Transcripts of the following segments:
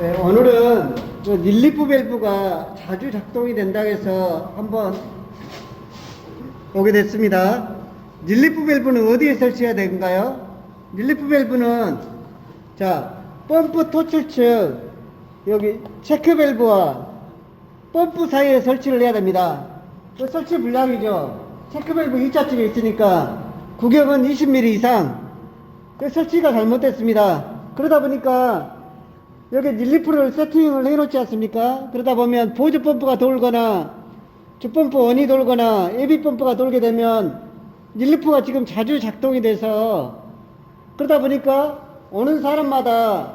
네, 오늘은 그 릴리프 밸브가 자주 작동이 된다고 해서 한번 오게 됐습니다. 릴리프 밸브는 어디에 설치해야 되는가요? 릴리프 밸브는 자 펌프 토출측 여기 체크 밸브와 펌프 사이에 설치를 해야 됩니다. 그 설치 불량이죠. 체크 밸브 2차측에 있으니까 구경은 20mm 이상 그 설치가 잘못됐습니다. 그러다 보니까 여기 릴리프를 세팅을 해놓지 않습니까? 그러다 보면 보조 펌프가 돌거나 주펌프 원이 돌거나 예비 펌프가 돌게 되면 릴리프가 지금 자주 작동이 돼서 그러다 보니까 오는 사람마다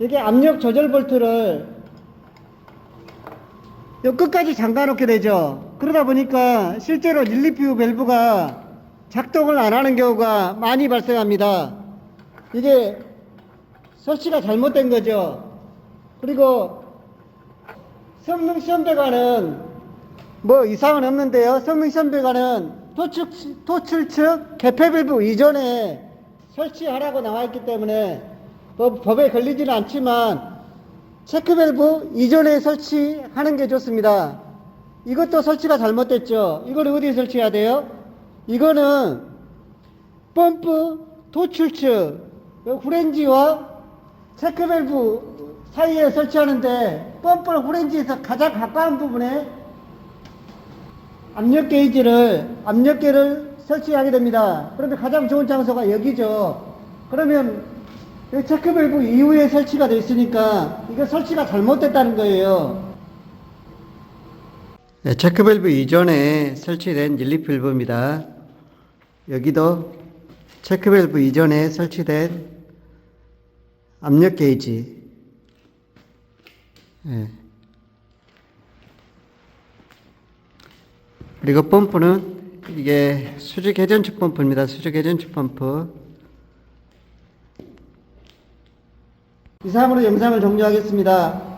여기 압력 조절 볼트를 요 끝까지 잠가 놓게 되죠. 그러다 보니까 실제로 릴리프 밸브가 작동을 안 하는 경우가 많이 발생합니다. 이게 설치가 잘못된 거죠. 그리고 성능 시험대관은 뭐 이상은 없는데요. 성능 시험대관은 토출, 토출 측 개폐 밸브 이전에 설치하라고 나와 있기 때문에 법, 법에 걸리지는 않지만 체크 밸브 이전에 설치하는 게 좋습니다. 이것도 설치가 잘못됐죠. 이걸 어디에 설치해야 돼요? 이거는 펌프 토출 측 후렌지와 체크 밸브 사이에 설치하는데 펌프와 후렌지에서 가장 가까운 부분에 압력 게이지를 압력계를 설치하게 됩니다. 그러면 가장 좋은 장소가 여기죠. 그러면 이 체크 밸브 이후에 설치가 돼 있으니까 이거 설치가 잘못됐다는 거예요. 네, 체크 밸브 이전에 설치된 릴리 밸브입니다. 여기도 체크 밸브 이전에 설치된 압력 게이지. 예. 그리고 펌프는 이게 수직 회전축 펌프입니다. 수직 회전축 펌프. 이상으로 영상을 종료하겠습니다.